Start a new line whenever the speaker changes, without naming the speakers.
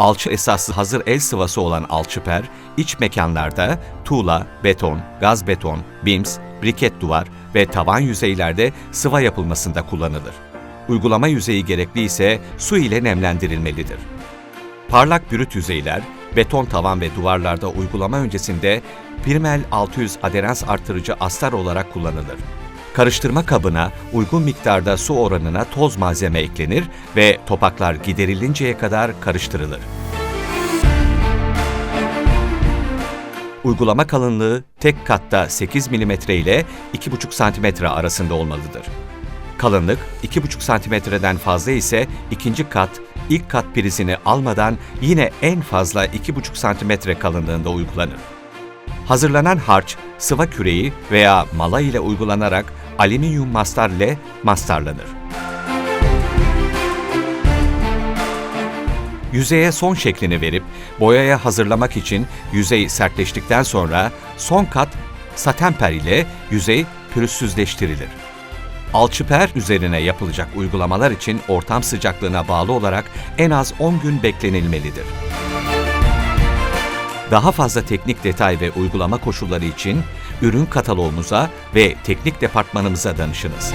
Alçı esaslı hazır el sıvası olan alçıper, iç mekanlarda tuğla, beton, gaz beton, bims, briket duvar ve tavan yüzeylerde sıva yapılmasında kullanılır. Uygulama yüzeyi gerekli ise su ile nemlendirilmelidir. Parlak brüt yüzeyler, beton tavan ve duvarlarda uygulama öncesinde Pirmel 600 aderans artırıcı astar olarak kullanılır. Karıştırma kabına uygun miktarda su oranına toz malzeme eklenir ve topaklar giderilinceye kadar karıştırılır. Uygulama kalınlığı tek katta 8 mm ile 2,5 cm arasında olmalıdır. Kalınlık 2,5 santimetreden fazla ise ikinci kat, ilk kat prizini almadan yine en fazla 2,5 santimetre kalınlığında uygulanır. Hazırlanan harç, sıva küreği veya mala ile uygulanarak alüminyum mastar ile mastarlanır. Yüzeye son şeklini verip boyaya hazırlamak için yüzey sertleştikten sonra son kat satenper ile yüzey pürüzsüzleştirilir. Alçıper üzerine yapılacak uygulamalar için ortam sıcaklığına bağlı olarak en az 10 gün beklenilmelidir. Daha fazla teknik detay ve uygulama koşulları için ürün kataloğumuza ve teknik departmanımıza danışınız.